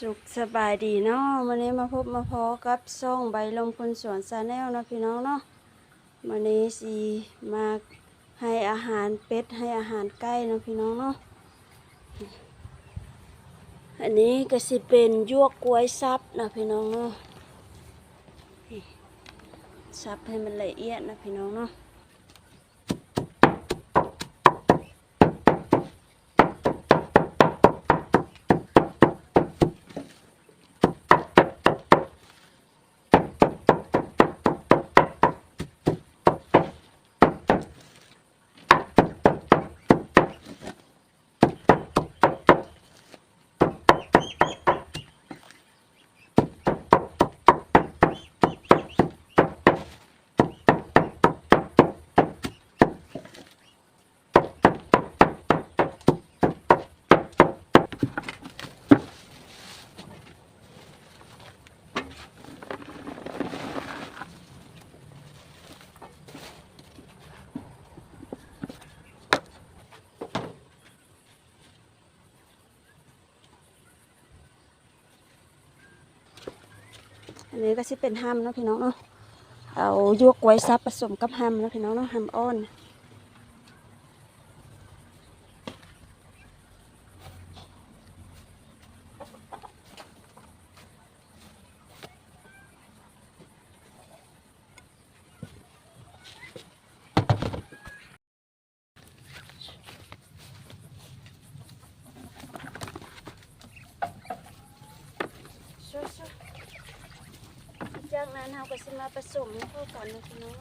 สุขสบายดีเนาะวันนี้มาพบมาพอกับซ่องใบลมคนสวนซาแนลนะพี่น้องเนาะวันนี้สีมาให้อาหารเป็ดให้อาหารไก่นะพี่น้องเนาะอันนี้ก็สิเป็นยวกกล้วยซับนะพี่น้องเนาะซับให้มันละเอียดนะพี่น้องเนาะ นี้ก็สิเป็นห้ำเนาะพี่น้องเนาะเอายวกไว้ซับผสมกับห้ำเนาะพี่น้องเนาะห้ำอ้อน จากนั้นเราก็จะมาผสมเข้ากันนะพี่น้อง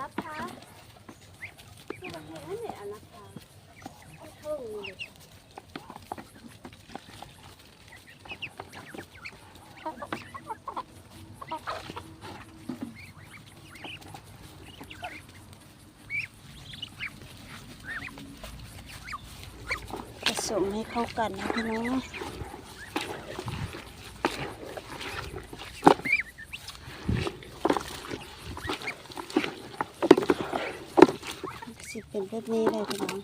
รับพาที่เราเห็นนั่นแหละอันรับพาเท่านี้เลยผ สมให้เข้ากันนะพี่น้องสิเป็นแบบนี้เลยพี่น้อง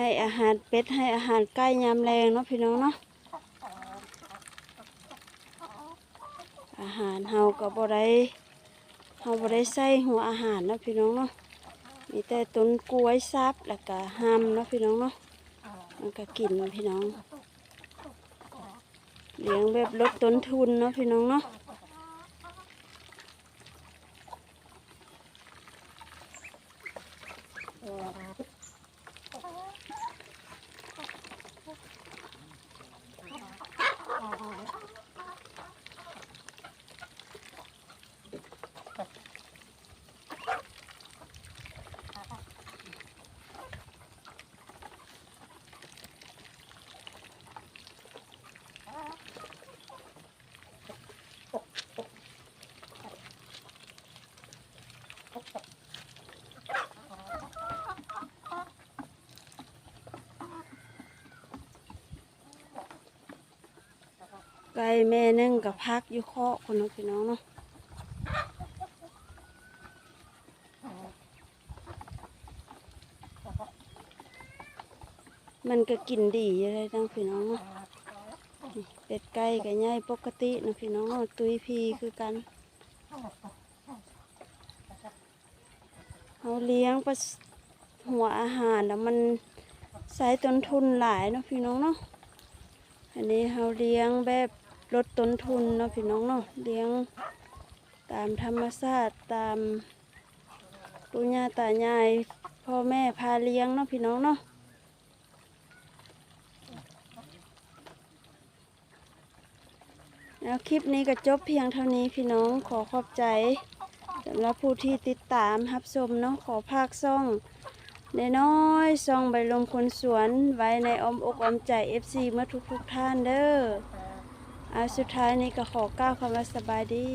ให้อาหารเป็ดให้อาหารไก่ยามแรงเนาะพี่น้องเนาะอาหารเฮาก็บ่ได้เฮาบ่ได้ใส่หัวอาหารเนาะพี่น้องเนาะมีแต่ต้นกล้วยซับแล้วก็ห้ำเนาะพี่น้องเนาะมันก็กินพี่น้องเลี้ยงแบบลดต้นทุนเนาะพี่น้องเนาะ ไก่แม่นึ่งกับพักอยู่เคาะคนเนาะพี่น้องเนาะมันก็กินดีอะไรทั้งพี่น้องเนาะเป็ดไก่ก็ใหญ่ปกตินะพี่น้องตุยพีคือกันเฮาเลี้ยงปลาหัวอาหารแล้วมันใช้ต้นทุนหลายเนาะพี่น้องเนาะอันนี้เฮาเลี้ยงแบบ ลดต้นทุนเนาะพี่น้องเนาะเลี้ยงตามธรรมชาติตามปู่ย่าตายายพ่อแม่พาเลี้ยงเนาะพี่น้องเนาะแล้วคลิปนี้ก็จบเพียงเท่านี้พี่น้องขอขอบใจสำหรับผู้ที่ติดตามรับชมเนาะขอภาคซ่องนน้อยซ่องใบลมคนสวนไว้ในอมอกอ้อมใจ FC เมื่อทุกๆท่านเด้อ อาสุดท้ายนี้ก็ขอกล่าวคำว่าสบายดี